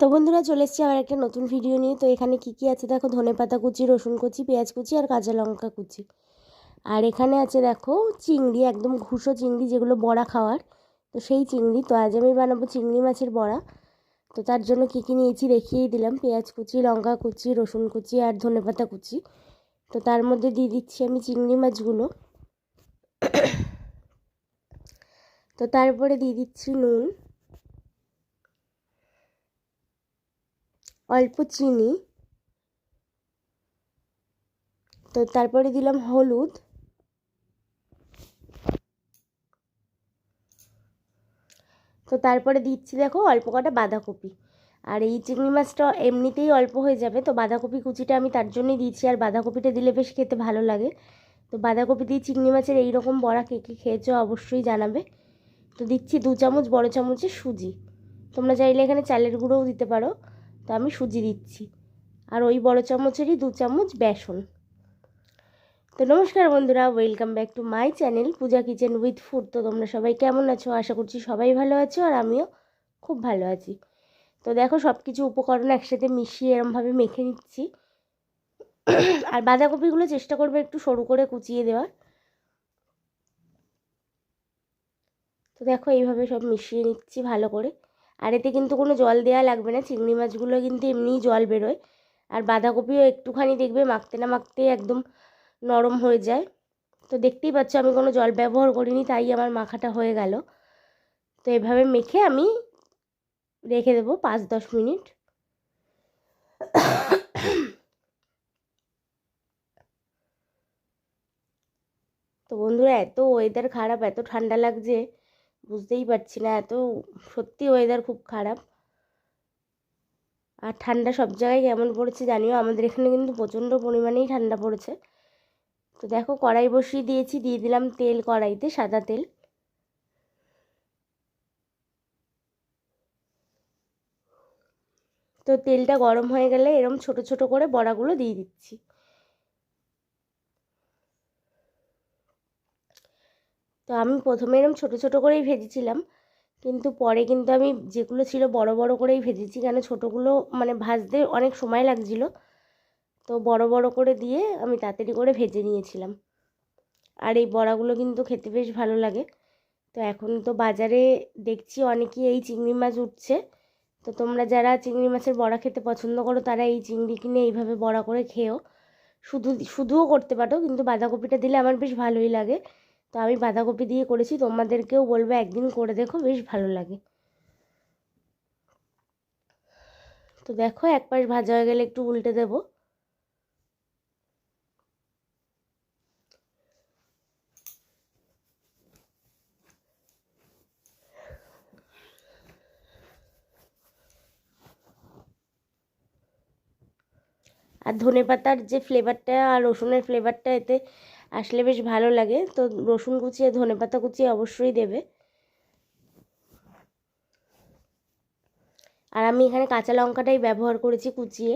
তো বন্ধুরা চলে এসেছি আবার একটা নতুন ভিডিও নিয়ে। তো এখানে কি কি আছে? দেখো, ধনে পাতা কুচি, রসুন কুচি, পেঁয়াজ কুচি আর কাঁচা লঙ্কা কুচি। আর এখানে আছে, দেখো, চিংড়ি, একদম ঘুষো চিংড়ি যেগুলো বড়া খাওয়ার। তো সেই চিংড়ি, তো আজ আমি বানাবো চিংড়ি মাছের বড়া। তো তার জন্য কী কী নিয়েছি দেখিয়েই দিলাম। পেঁয়াজ কুচি, লঙ্কা কুচি, রসুন কুচি আর ধনে পাতা কুচি। তো তার মধ্যে দিয়ে দিচ্ছি আমি চিংড়ি মাছগুলো। তো তারপরে দিয়ে দিচ্ছি নুন। অল্প চিনি। তো তারপরে দিলাম হলুদ। তো তারপরে দিচ্ছি দেখো অল্প কটা বাঁধাকপি। আর এই চিংড়ি মাছটা এমনিতেই অল্প হয়ে যাবে, তো বাঁধাকপি কুচিটা আমি তার জন্যই দিয়েছি আর বাঁধাকপিটা দিলে বেশ খেতে ভালো লাগে। তো বাঁধাকপি দিয়ে চিংড়ি মাছের এই রকম বড়া কে কে খেয়েছো অবশ্যই জানাবে। তো দিচ্ছি দু চামচ বড় চামচের সুজি। তোমরা চাইলে এখানে চালের গুঁড়োও দিতে পারো। তো আমি সুজি দিচ্ছি। আর ওই বড় চামচেরই দু চামচ বেসন। তো নমস্কার বন্ধুরা welcome back to my channel Puja kitchen with food তো তোমরা সবাই কেমন আছো? আশা করছি সবাই ভালো আছো আর আমিও খুব ভালো আছি। তো দেখো সব কিছু উপকরণ একসাথে মিশিয়ে এরমভাবে মেখে নিচ্ছি। আর বাঁধাকপিগুলো চেষ্টা করবে একটু সরু করে কুচিয়ে দেওয়ার। তো দেখো, এইভাবে সব মিশিয়ে নিচ্ছি ভালো করে। আর এতে কিন্তু কোনো জল দেওয়া লাগবে না। চিংড়ি মাছগুলো কিন্তু এমনিই জল বেরোয়। আর বাঁধাকপিও একটুখানি দেখবে মাখতে না মাখতে একদম নরম হয়ে যায়। তো দেখতেই পাচ্ছ আমি কোনো জল ব্যবহার করিনি, তাই আমার মাখাটা হয়ে গেল। তো এভাবে মেখে আমি রেখে দেবো পাঁচ দশ মিনিট। তো বন্ধুরা, এত ওয়েদার খারাপ, এত ঠান্ডা লাগছে। বুঝতেই পারছি না, এত সত্যি ওয়েদার খুব খারাপ। আর ঠান্ডা সব জায়গায় কেমন পড়েছে জানিও? আমাদের এখানে কিন্তু প্রচণ্ড পরিমাণেই ঠান্ডা পড়েছে। তো দেখো, কড়াই বসিয়ে দিয়েছি, দিয়ে দিলাম তেল কড়াইতে, সাদা তেল। তো তেলটা গরম হয়ে গেলে এরম ছোট ছোট করে বড়াগুলো দিয়ে দিচ্ছি। তো আমি প্রথমে এরম ছোট ছোট করেই ভেজেছিলাম। কিন্তু পরে কিন্তু আমি যেগুলো ছিল বড় বড় করেই ভেজেছি। কেন ছোটোগুলো মানে ভাজতে অনেক সময় লাগছিল। তো বড় বড় করে দিয়ে আমি তাড়াতাড়ি করে ভেজে নিয়েছিলাম। আর এই বড়াগুলো কিন্তু খেতে বেশ ভালো লাগে। তো এখন তো বাজারে দেখছি অনেকেই এই চিংড়ি মাছ উঠছে। তো তোমরা যারা চিংড়ি মাছের বড়া খেতে পছন্দ করো, তারা এই চিংড়ি কিনে এইভাবে বড়া করে খেও। শুধু, শুধুও করতে পারো, কিন্তু বাঁধাকপিটা দিলে আমার বেশ ভালোই লাগে। তো আমি বাঁধাকপি দিয়ে করেছি, তোমাদেরকেও বলব, একদিন করে দেখো, বেশ ভালো লাগে। তো দেখো, এক পাশ ভাজা হয়ে গেলে একটু উল্টে দেবো। আর ধনে পাতার যে ফ্লেভারটা আর রসুনের ফ্লেভারটা এতে আসলে বেশ ভালো লাগে। তো রসুন কুচিয়ে ধনে পাতা কুচিয়ে অবশ্যই দেবে। আর আমি এখানে কাঁচা লঙ্কাটাই ব্যবহার করেছি কুচিয়ে।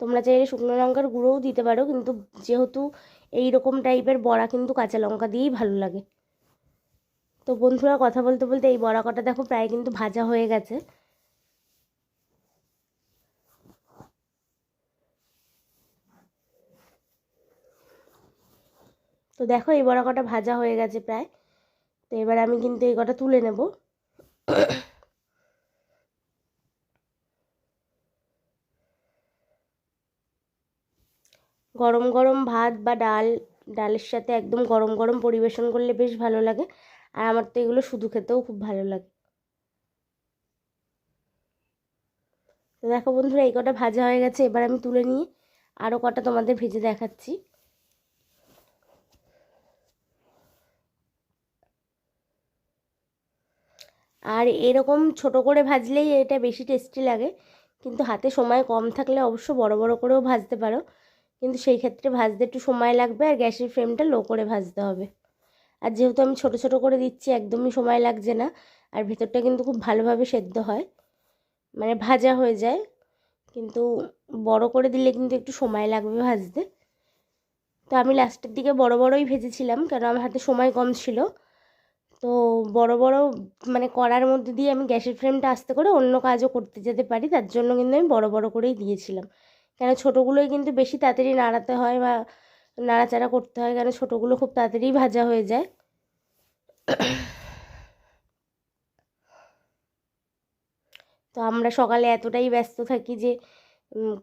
তোমরা চাইলে শুকনো লঙ্কার গুঁড়োও দিতে পারো, কিন্তু যেহেতু এই রকম টাইপের বড়া কিন্তু কাঁচা লঙ্কা দিয়েই ভালো লাগে। তো বন্ধুরা, কথা বলতে বলতে এই বড়া কটা দেখো প্রায় কিন্তু ভাজা হয়ে গেছে। তো দেখো এই বড়া কটা ভাজা হয়ে গেছে প্রায়। তো এবার আমি কিন্তু এই কটা তুলে নেব। গরম গরম ভাত বা ডাল, ডালের সাথে একদম গরম গরম পরিবেশন করলে বেশ ভালো লাগে। আর আমার তো এগুলো শুধু খেতেও খুব ভালো লাগে। তো দেখো বন্ধুরা, এই কটা ভাজা হয়ে গেছে, এবার আমি তুলে নিয়ে আরও কটা তোমাদের ভেজে দেখাচ্ছি। আর এরকম ছোট করে ভাজলেই এটা বেশি টেস্টি লাগে। কিন্তু হাতে সময় কম থাকলে অবশ্য বড় বড় করেও ভাজতে পারো। কিন্তু সেই ক্ষেত্রে ভাজতে একটু সময় লাগবে আর গ্যাসের ফ্লেমটা লো করে ভাজতে হবে। আর যেহেতু আমি ছোট ছোট করে দিচ্ছি, একদমই সময় লাগছে না। আর ভেতরটা কিন্তু খুব ভালোভাবে সেদ্ধ হয়। মানে ভাজা হয়ে যায়। কিন্তু বড় করে দিলে কিন্তু একটু সময় লাগবে ভাজতে। তো আমি লাস্টের দিকে বড় বড়ই ভেজেছিলাম কারণ আমার হাতে সময় কম ছিল। তো বড় বড় মানে কড়ার মধ্যে দিয়ে আমি গ্যাসের ফ্লেমটা আস্তে করে অন্য কাজও করতে যেতে পারি। তার জন্য কিন্তু আমি বড় বড় করেই দিয়েছিলাম। কেন ছোটোগুলোই কিন্তু বেশি তাড়াতাড়ি নাড়াতে হয় বা নাড়াচাড়া করতে হয়, কেন ছোটোগুলো খুব তাড়াতাড়ি ভাজা হয়ে যায়। তো আমরা সকালে এতটাই ব্যস্ত থাকি যে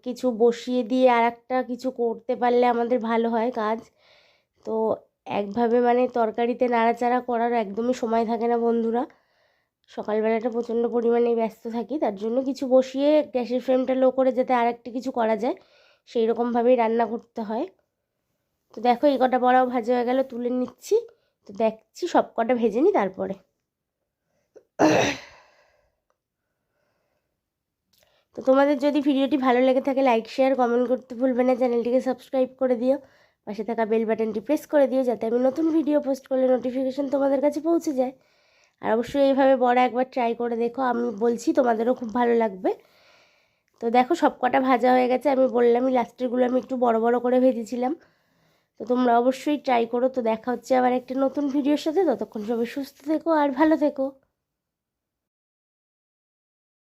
কিছু বসিয়ে দিয়ে আর কিছু করতে পারলে আমাদের ভালো হয় কাজ। তো একভাবে মানে তরকারিতে নাড়াচাড়া করার একদমই সময় থাকে না বন্ধুরা। সকালবেলাটা প্রচণ্ড পরিমাণে ব্যস্ত থাকি, তার জন্য কিছু বসিয়ে গ্যাসের ফ্লেমটা লো করে যাতে আর একটা কিছু করা যায়, সেই রকমভাবেই রান্না করতে হয়। তো দেখো, এই কটা বড়াও ভাজা হয়ে গেল, তুলে নিচ্ছি। তো দেখছি সব কটা ভেজে নিই তারপরে। তো তোমাদের যদি ভিডিওটি ভালো লেগে থাকে লাইক শেয়ার কমেন্ট করতে ভুলবে না, চ্যানেলটিকে সাবস্ক্রাইব করে দিও। পাশে থাকা বেল বাটনটি প্রেস করে দিও যাতে আমি নতুন ভিডিও পোস্ট করলে নোটিফিকেশান তোমাদের কাছে পৌঁছে যায়। আর অবশ্যই এইভাবে বড় একবার ট্রাই করে দেখো, আমি বলছি তোমাদেরও খুব ভালো লাগবে। তো দেখো সব কটা ভাজা হয়ে গেছে, আমি বললামই লাস্টেরগুলো আমি একটু বড় বড় করে ভেজেছিলাম। তো তোমরা অবশ্যই ট্রাই করো। তো দেখা হচ্ছে আবার একটা নতুন ভিডিওর সাথে, ততক্ষণ সবাই সুস্থ থেকো আর ভালো থেকো।